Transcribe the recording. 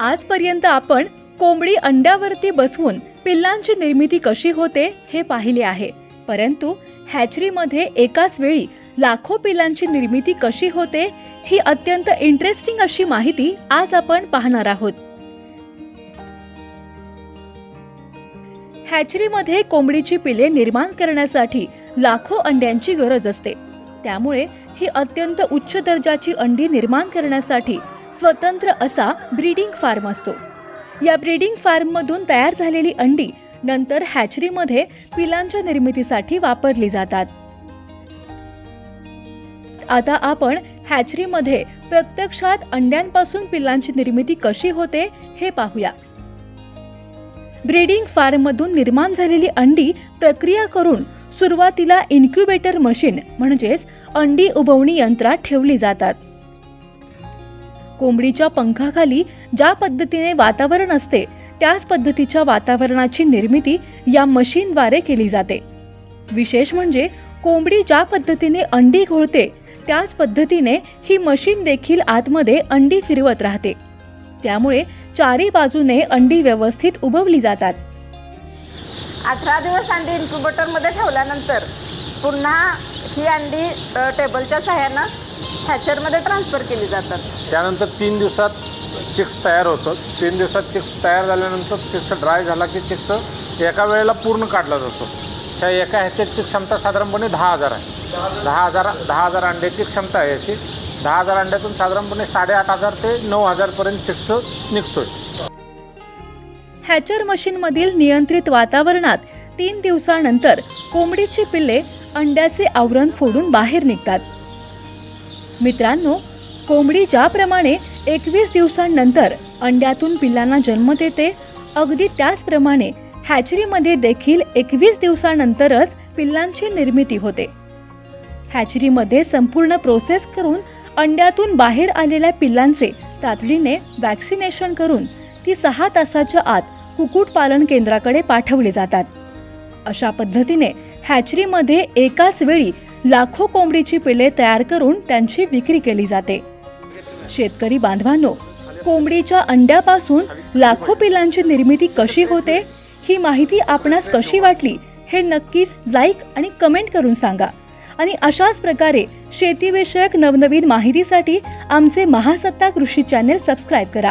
आजपर्यंत आपण कोंबडी अंड्यावरती बसवून पिल्लांची निर्मिती कशी होते हे पाहिले आहे. परंतु हॅचरीमध्ये एकाच वेळी लाखो पिल्लांची निर्मिती कशी होते ही अत्यंत इंटरेस्टिंग अशी माहिती आज आपण पाहणार आहोत. हॅचरीमध्ये कोंबडीची पिले निर्माण करण्यासाठी लाखो अंड्यांची गरज असते. त्यामुळे ही अत्यंत उच्च दर्जाची अंडी निर्माण करण्यासाठी स्वतंत्र असा ब्रीडिंग फार्म असतो. या ब्रीडिंग फार्ममधून तयार झालेली अंडी नंतर हॅचरीमध्ये पिलांच्या निर्मितीसाठी वापरली जातात. आता आपण हॅचरीमध्ये प्रत्यक्षात अंड्यांपासून पिलांची निर्मिती कशी होते हे पाहूया. ब्रीडिंग फार्ममधून निर्माण झालेली अंडी प्रक्रिया करून सुरुवातीला इन्क्युबेटर मशीन म्हणजेच अंडी उबवणी यंत्रात ठेवली जातात. कोंबडीच्या पंखाखाली ज्या पद्धतीने वातावरण असते त्याच पद्धतीच्या वातावरणाची निर्मिती या मशीनद्वारे केली जाते. विशेष म्हणजे कोंबडी ज्या पद्धतीने अंडी घोळते त्याच पद्धतीने ही मशीन देखील आतमध्ये अंडी फिरवत राहते. त्यामुळे चारी बाजूने अंडी व्यवस्थित उबवली जातात. अठरा दिवस अंडी इन्क्युबेटरमध्ये ठेवल्यानंतर पुन्हा ही अंडी टेबलच्या सहाय्यानं हॅचरमध्ये ट्रान्सफर केली जातात. त्यानंतर तीन दिवसात चिक्स तयार होतं तीन दिवसात चिक्स तयार झाल्यानंतर चिक्स ड्राय झाला की चिक्स एका वेळेला पूर्ण काढला जातो. त्या एका ह्याच्याची क्षमता साधारणपणे दहा हजार आहे. दहा हजार दहा हजार अंड्याची क्षमता आहे याची. दहा हजार अंड्यातून साधारणपणे साडेआठ हजार ते नऊ हजारपर्यंत चिक्स निघतोय. हॅचर मशीनमधील नियंत्रित वातावरणात तीन दिवसानंतर कोंबडीची पिल्ले अंड्याचे आवरण फोडून बाहेर निघतात. मित्रांनो कोंबडी ज्याप्रमाणे एकवीस दिवसांनंतर अंड्यातून पिल्लांना जन्म देते अगदी त्याचप्रमाणे हॅचरीमध्ये देखील एकवीस दिवसानंतरच पिल्लांची निर्मिती होते. हॅचरीमध्ये संपूर्ण प्रोसेस करून अंड्यातून बाहेर आलेल्या पिल्लांचे तातडीने वॅक्सिनेशन करून ती सहा तासाच्या आत कुक्कुटपालन केंद्राकडे पाठवले जातात. अशा पद्धतीने हॅचरीमध्ये एकाच वेळी लाखो कोंबडीची पिले तयार करून त्यांची विक्री केली जाते. शेतकरी बांधवांनो कोंबडीच्या अंड्यापासून लाखो पिलांची निर्मिती कशी होते ही माहिती आपणास कशी वाटली हे नक्कीच लाईक आणि कमेंट करून सांगा. आणि अशाच प्रकारे शेतीविषयक नवनवीन माहितीसाठी आमचे महासत्ता कृषी चॅनेल सबस्क्राईब करा.